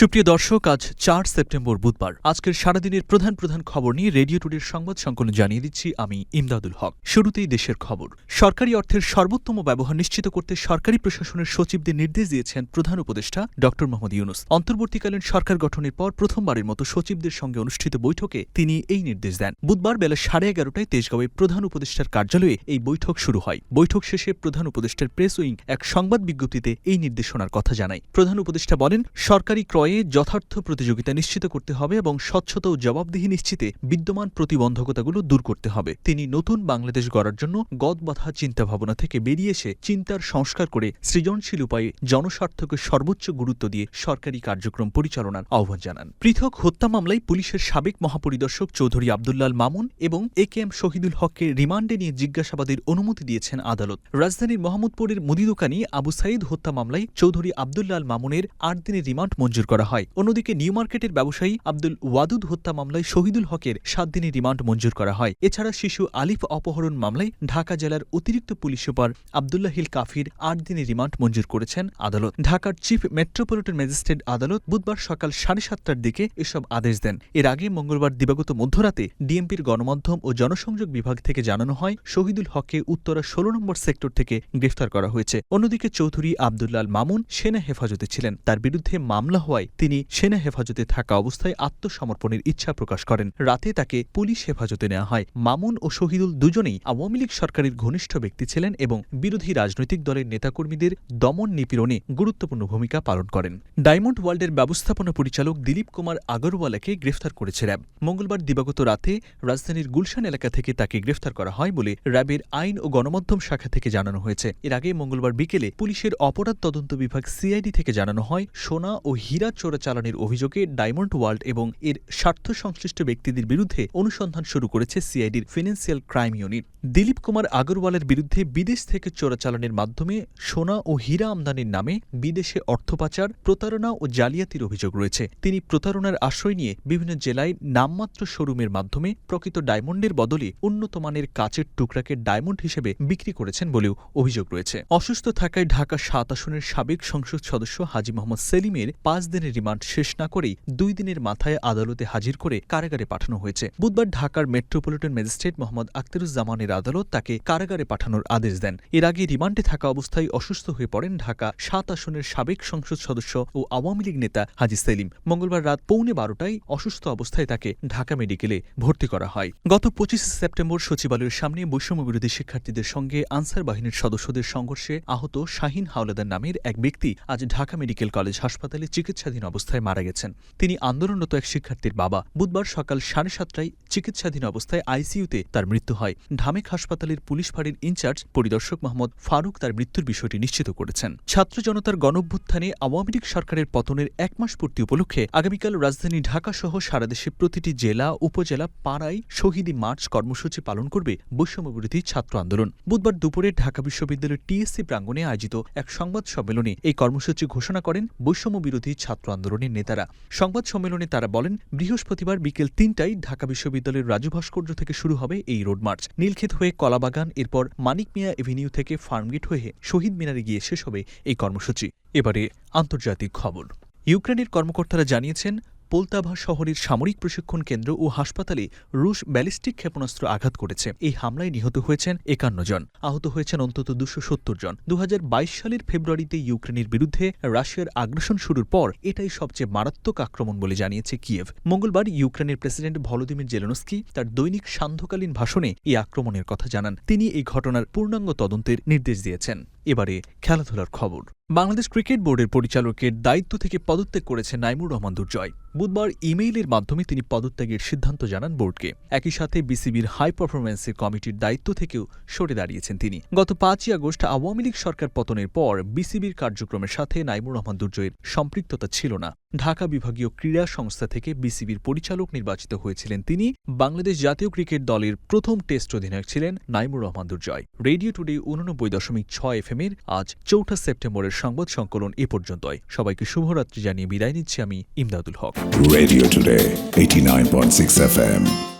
সুপ্রিয় দর্শক, আজ চার সেপ্টেম্বর বুধবার। আজকের সারাদিনের প্রধান প্রধান খবর নিয়ে রেডিও টুডের সংবাদ সংকলন জানিয়ে দিচ্ছি আমি ইমদাদুল হক। শুরুতেই দেশের খবর। সরকারি অর্থের সর্বোত্তম ব্যবহার নিশ্চিত করতে সরকারি প্রশাসনের সচিবদের নির্দেশ দিয়েছেন প্রধান উপদেষ্টা ড মোহাম্মদ ইউনুস। অন্তর্বর্তীকালীন সরকার গঠনের পর প্রথমবারের মতো সচিবদের সঙ্গে অনুষ্ঠিত বৈঠকে তিনি এই নির্দেশ দেন। বুধবার বেলা সাড়ে এগারোটায় তেজগাঁওয়ে প্রধান উপদেষ্টার কার্যালয়ে এই বৈঠক শুরু হয়। বৈঠক শেষে প্রধান উপদেষ্টার প্রেস উইং এক সংবাদ বিজ্ঞপ্তিতে এই নির্দেশনার কথা জানায়। প্রধান উপদেষ্টা বলেন, সরকারি ক্রয়ে যথার্থ প্রতিযোগিতা নিশ্চিত করতে হবে এবং স্বচ্ছতা ও জবাবদিহি নিশ্চিতে বিদ্যমান প্রতিবন্ধকতাগুলো দূর করতে হবে। তিনি নতুন বাংলাদেশ গড়ার জন্য গদবাধা চিন্তাভাবনা থেকে বেরিয়ে এসে চিন্তার সংস্কার করে সৃজনশীল উপায়ে জনস্বার্থকে সর্বোচ্চ গুরুত্ব দিয়ে সরকারি কার্যক্রম পরিচালনার আহ্বান জানান। পৃথক হত্যা মামলায় পুলিশের সাবেক মহাপরিদর্শক চৌধুরী আবদুল্লাল মামুন এবং এ কে এম শহীদুল হককে রিমান্ডে নিয়ে জিজ্ঞাসাবাদের অনুমতি দিয়েছেন আদালত। রাজধানীর মোহাম্মদপুরের মুদি দোকানি আবু সাইদ হত্যা মামলায় চৌধুরী আবদুল্লাল মামুনের আট দিনের রিমান্ড মঞ্জুর করা হয়। অন্যদিকে নিউ মার্কেটের ব্যবসায়ী আব্দুল ওয়াদুদ হত্যা মামলায় শহীদুল হকের সাত দিনের রিমান্ড মঞ্জুর করা হয়। এছাড়া শিশু আলিফ অপহরণ মামলায় ঢাকা জেলার অতিরিক্ত পুলিশ সুপার আবদুল্লাহ হিল কাফির আট দিনের রিমান্ড মঞ্জুর করেছেন আদালত। ঢাকার চিফ মেট্রোপলিটন ম্যাজিস্ট্রেট আদালত বুধবার সকাল সাড়ে সাতটার দিকে এসব আদেশ দেন। এর আগে মঙ্গলবার দিবাগত মধ্যরাতে ডিএমপির গণমাধ্যম ও জনসংযোগ বিভাগ থেকে জানানো হয়, শহীদুল হককে উত্তরা ষোলো নম্বর সেক্টর থেকে গ্রেফতার করা হয়েছে। অন্যদিকে চৌধুরী আবদুল্লাল মামুন সেনা হেফাজতে ছিলেন। তার বিরুদ্ধে মামলা হওয়ায় তিনি সেনা হেফাজতে থাকা অবস্থায় আত্মসমর্পণের ইচ্ছা প্রকাশ করেন। রাতে তাকে পুলিশ হেফাজতে নেওয়া হয়। মামুন ও শহীদুল দুজনেই আওয়ামী লীগ সরকারের ঘনিষ্ঠ ব্যক্তি ছিলেন এবং বিরোধী রাজনৈতিক দলের নেতাকর্মীদের দমন নিপীড়নে গুরুত্বপূর্ণ ভূমিকা পালন করেন। ডায়মন্ড ওয়ার্ল্ডের ব্যবস্থাপনা পরিচালক দিলীপ কুমার আগরওয়ালাকে গ্রেফতার করেছে র্যাব। মঙ্গলবার দিবাগত রাতে রাজধানীর গুলশান এলাকা থেকে তাকে গ্রেফতার করা হয় বলে র্যাবের আইন ও গণমাধ্যম শাখা থেকে জানানো হয়েছে। এর আগে মঙ্গলবার বিকেলে পুলিশের অপরাধ তদন্ত বিভাগ সিআইডি থেকে জানানো হয়, সোনা ও হীরা চোরাচালানের অভিযোগে ডায়মন্ড ওয়ার্ল্ড এবং এর স্বার্থ সংশ্লিষ্ট ব্যক্তিদের বিরুদ্ধে অনুসন্ধান শুরু করেছে সিআইডির financial crime unit. Dilip Kumar আগরওয়ালের বিরুদ্ধে বিদেশ থেকে চোরাচালানের মাধ্যমে সোনা ও হীরা আমদানির নামে বিদেশে অর্থ পাচার, প্রতারণা ও জালিয়াতির অভিযোগ রয়েছে। তিনি প্রতারণার আশ্রয় নিয়ে বিভিন্ন জেলায় নামমাত্র শোরুমের মাধ্যমে প্রকৃত ডায়মন্ডের বদলে উন্নত মানের কাচের টুকরাকে ডায়মন্ড হিসেবে বিক্রি করেছেন বলেও অভিযোগ রয়েছে। অসুস্থ থাকায় ঢাকা সাত আসনের সাবেক সংসদ সদস্য হাজি মোহাম্মদ সেলিমের পাঁচ দিনের রিমান্ড শেষ না করেই দুই দিনের মাথায় আদালতে হাজির করে কারাগারে পাঠানো হয়েছে। বুধবার ঢাকার মেট্রোপলিটন ম্যাজিস্ট্রেট মোহাম্মদ আখতারুজ্জামানের আদালত তাকে কারাগারে পাঠানোর আদেশ দেন। এর আগে রিমান্ডে থাকা অবস্থায় অসুস্থ হয়ে পড়েন ঢাকা সাত আসনের সাবেক সংসদ সদস্য ও আওয়ামী লীগ নেতা হাজি সেলিম। মঙ্গলবার রাত পৌনে বারোটায় অসুস্থ অবস্থায় তাকে ঢাকা মেডিকেলে ভর্তি করা হয়। গত পঁচিশে সেপ্টেম্বর সচিবালয়ের সামনে বৈষম্য বিরোধী শিক্ষার্থীদের সঙ্গে আনসার বাহিনীর সদস্যদের সংঘর্ষে আহত শাহিন হাওলাদার নামের এক ব্যক্তি আজ ঢাকা মেডিকেল কলেজ হাসপাতালে চিকিৎসাধীন অবস্থায় মারা গেছেন। তিনি আন্দোলনরত এক শিক্ষার্থীর বাবা। বুধবার সকাল সাড়ে সাতটায় চিকিৎসাধীন অবস্থায় আইসিইউতে তার মৃত্যু হয়। ঢামেক হাসপাতালের পুলিশ ফাঁড়ির ইনচার্জ পরিদর্শক মোহাম্মদ ফারুক তার মৃত্যুর বিষয়টি নিশ্চিত করেছেন। ছাত্র জনতার গণভ্যুত্থানে আওয়ামী লীগ সরকারের পতনের এক মাস পূর্তি উপলক্ষে আগামীকাল রাজধানী ঢাকা সহ সারা দেশে প্রতিটি জেলা, উপজেলা, পাড়ায় শহীদি মার্চ কর্মসূচি পালন করবে বৈষম্য বিরোধী ছাত্র আন্দোলন। বুধবার দুপুরে ঢাকা বিশ্ববিদ্যালয়ের টিএসসি প্রাঙ্গণে আয়োজিত এক সংবাদ সম্মেলনে এই কর্মসূচি ঘোষণা করেন বৈষম্য বিরোধী ছাত্র আন্দোলনের নেতারা। সংবাদ সম্মেলনে তারা বলেন, বৃহস্পতিবার বিকেল তিনটায় ঢাকা বিশ্ববিদ্যালয়ের রাজু ভাস্কর্য থেকে শুরু হবে এই রোড মার্চ। নীলক্ষেত হয়ে কলাবাগান, এরপর মানিক মিয়া এভিনিউ থেকে ফার্মগেট হয়ে শহীদ মিনারে গিয়ে শেষ হবে এই কর্মসূচি। এবারে আন্তর্জাতিক খবর। ইউক্রেনের কর্মকর্তারা জানিয়েছেন পোলতাভা শহরের সামরিক প্রশিক্ষণ কেন্দ্র ও হাসপাতালে রুশ ব্যালিস্টিক ক্ষেপণাস্ত্র আঘাত করেছে। এই হামলায় নিহত হয়েছেন একান্ন জন। আহত হয়েছেন অন্তত দুশো সত্তর জন। দু হাজার বাইশ সালের ফেব্রুয়ারিতে ইউক্রেনের বিরুদ্ধে রাশিয়ার আগ্রাসন শুরুর পর এটাই সবচেয়ে মারাত্মক আক্রমণ বলে জানিয়েছে কিয়েভ। মঙ্গলবার ইউক্রেনের প্রেসিডেন্ট ভলোদিমির জেলেনস্কি তার দৈনিক সান্ধ্যকালীন ভাষণে এই আক্রমণের কথা জানান। তিনি এই ঘটনার পূর্ণাঙ্গ তদন্তের নির্দেশ দিয়েছেন। এবারে খেলাধুলার খবর। বাংলাদেশ ক্রিকেট বোর্ডের পরিচালকের দায়িত্ব থেকে পদত্যাগ করেছে নাইমুর রহমান দুর্জয়। বুধবার ইমেইলের মাধ্যমে তিনি পদত্যাগের সিদ্ধান্ত জানান বোর্ডকে। একই সাথে বিসিবির হাই পারফরম্যান্সের কমিটির দায়িত্ব থেকেও সরে দাঁড়িয়েছেন তিনি। গত পাঁচই আগস্ট আওয়ামী লীগ সরকার পতনের পর বিসিবির কার্যক্রমের সাথে নাইমুর রহমান দুর্জয়ের সম্পৃক্ততা ছিল না। ঢাকা বিভাগীয় ক্রীড়া সংস্থা থেকে বিসিবির পরিচালক নির্বাচিত হয়েছিলেন তিনি। বাংলাদেশ জাতীয় ক্রিকেট দলের প্রথম টেস্ট অধিনায়ক ছিলেন নাইমুর রহমান দুর্জয়। রেডিও টুডে উননব্বই দশমিক ছয় এফ এর আজ চৌঠা সেপ্টেম্বরের সংবাদ সংকলন এ পর্যন্তই সবাইকে শুভরাত্রি জানিয়ে বিদায় নিচ্ছি আমি ইমদাদুল হক Radio Today, 89.6 FM.